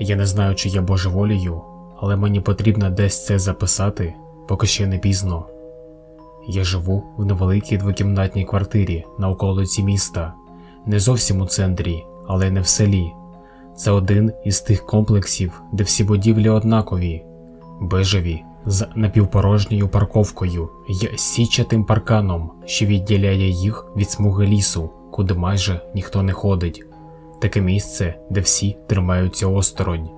Я не знаю, чи я божеволію, але мені потрібно десь це записати, поки ще не пізно. Я живу в невеликій двокімнатній квартирі на околиці міста, не зовсім у центрі, але не в селі. Це один із тих комплексів, де всі будівлі однакові, бежеві, з напівпорожньою парковкою й січатим парканом, що відділяє їх від смуги лісу, куди майже ніхто не ходить. Таке місце, де всі тримаються осторонь.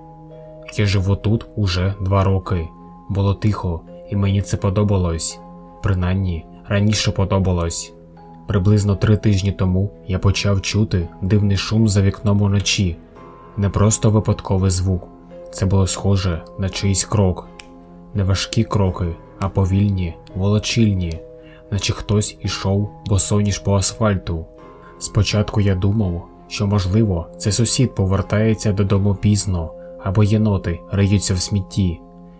Я живу тут уже два роки. Було тихо, і мені це подобалось. Принаймні, раніше подобалось. Приблизно три тижні тому я почав чути дивний шум за вікном уночі. Не просто випадковий звук, це було схоже на чийсь крок. Не важкі кроки, а повільні, волочильні, наче хтось ішов босоніж по асфальту. Спочатку я думав, що можливо це сусід повертається додому пізно, або єноти риються в смітті,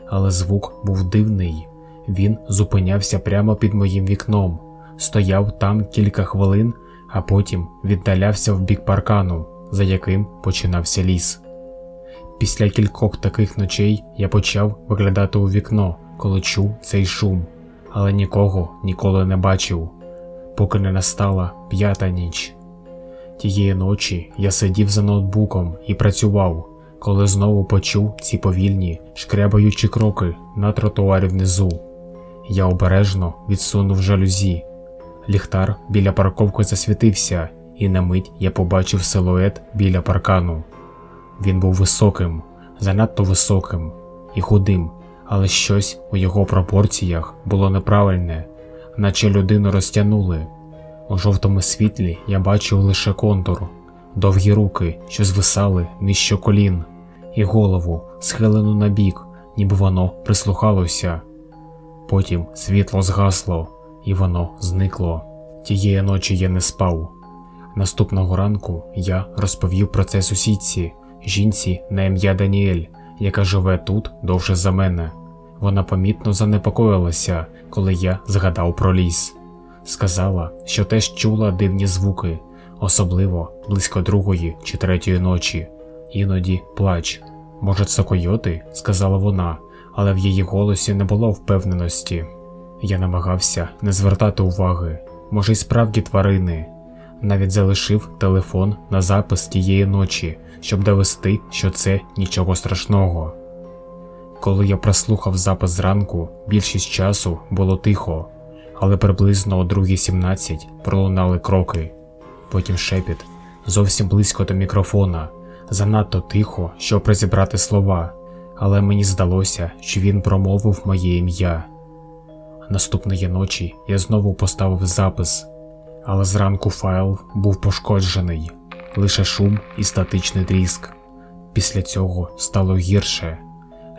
але звук був дивний. Він зупинявся прямо під моїм вікном, стояв там кілька хвилин, а потім віддалявся в бік паркану, за яким починався ліс. Після кількох таких ночей я почав виглядати у вікно, коли чув цей шум, але нікого ніколи не бачив, поки не настала п'ята ніч. Тієї ночі я сидів за ноутбуком і працював, коли знову почув ці повільні, шкрябаючі кроки на тротуарі внизу. Я обережно відсунув жалюзі. Ліхтар біля парковки засвітився, і на мить я побачив силует біля паркану. Він був високим, занадто високим і худим, але щось у його пропорціях було неправильне, наче людину розтягнули. У жовтому світлі я бачив лише контур, довгі руки, що звисали нижче колін, і голову, схилену на бік, ніби воно прислухалося. Потім світло згасло, і воно зникло. Тієї ночі я не спав. Наступного ранку я розповів про це сусідці, жінці на ім'я Даніель, яка живе тут довше за мене. Вона помітно занепокоїлася, коли я згадав про ліс. Сказала, що теж чула дивні звуки, особливо близько другої чи третьої ночі, іноді плач. Може, це койоти, сказала вона, але в її голосі не було впевненості. Я намагався не звертати уваги, може, й справді тварини. Навіть залишив телефон на запис тієї ночі, щоб довести, що це нічого страшного. Коли я прослухав запис зранку, більшість часу було тихо, але приблизно о 2.17 пролунали кроки, потім шепіт, зовсім близько до мікрофона, занадто тихо, щоб розібрати слова, але мені здалося, що він промовив моє ім'я. Наступної ночі я знову поставив запис, але зранку файл був пошкоджений, лише шум і статичний тріск. Після цього стало гірше.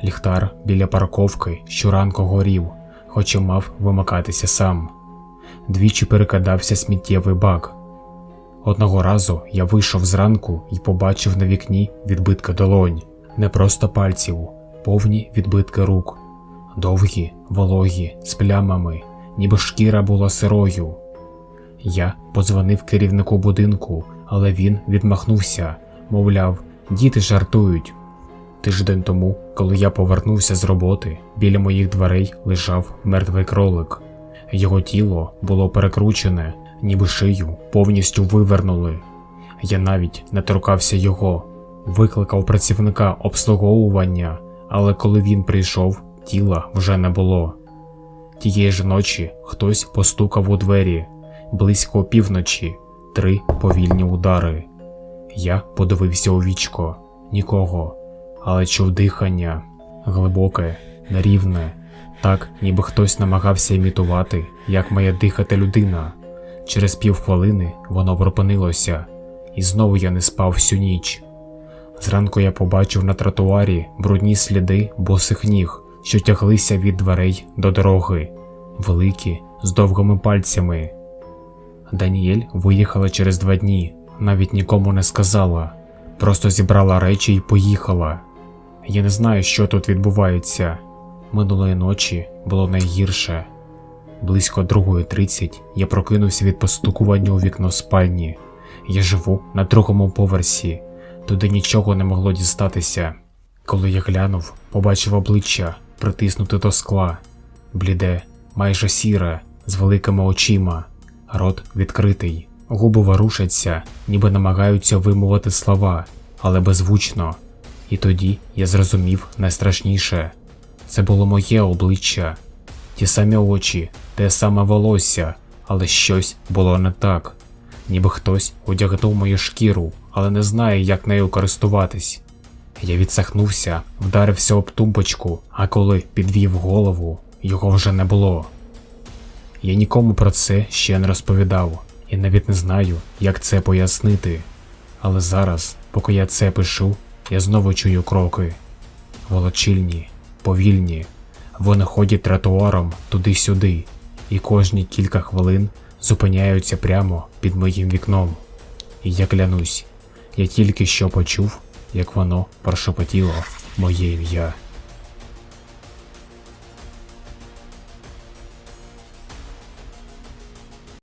Ліхтар біля парковки щоранку горів, хоч і мав вимикатися сам. Двічі перекидався сміттєвий бак. Одного разу я вийшов зранку і побачив на вікні відбитки долонь, не просто пальців, повні відбитки рук, довгі, вологі, з плямами, ніби шкіра була сирою. Я подзвонив керівнику будинку, але він відмахнувся, мовляв, діти жартують. Тиждень тому, коли я повернувся з роботи, біля моїх дверей лежав мертвий кролик. Його тіло було перекручене, ніби шию повністю вивернули. Я навіть не торкався його, викликав працівника обслуговування, але коли він прийшов, тіла вже не було. Тієї ж ночі хтось постукав у двері близько опівночі, три повільні удари. Я подивився у вічко, нікого, але чув дихання глибоке, нерівне, так, ніби хтось намагався імітувати, як має дихати людина. Через півхвилини воно припинилося, і знову я не спав всю ніч. Зранку я побачив на тротуарі брудні сліди босих ніг, що тяглися від дверей до дороги, великі, з довгими пальцями. Даніель виїхала через два дні, навіть нікому не сказала, просто зібрала речі і поїхала. Я не знаю, що тут відбувається. Минулої ночі було найгірше. Близько 2.30 я прокинувся від постукування у вікно спальні. Я живу на другому поверсі, туди нічого не могло дістатися. Коли я глянув, побачив обличчя, притиснуте до скла, бліде, майже сіре, з великими очима, рот відкритий, губи ворушаться, ніби намагаються вимовити слова, але беззвучно. І тоді я зрозумів найстрашніше це було моє обличчя, ті самі очі, те саме волосся, але щось було не так. Ніби хтось одягнув мою шкіру, але не знає, як нею користуватись. Я відсахнувся, вдарився об тумбочку, а коли підвів голову, його вже не було. Я нікому про це ще не розповідав і навіть не знаю, як це пояснити. Але зараз, поки я це пишу, я знову чую кроки. Волочильні, повільні. Вони ходять тротуаром туди-сюди, і кожні кілька хвилин зупиняються прямо під моїм вікном. І я клянусь, я тільки що почув, як воно прошепотіло моє ім'я.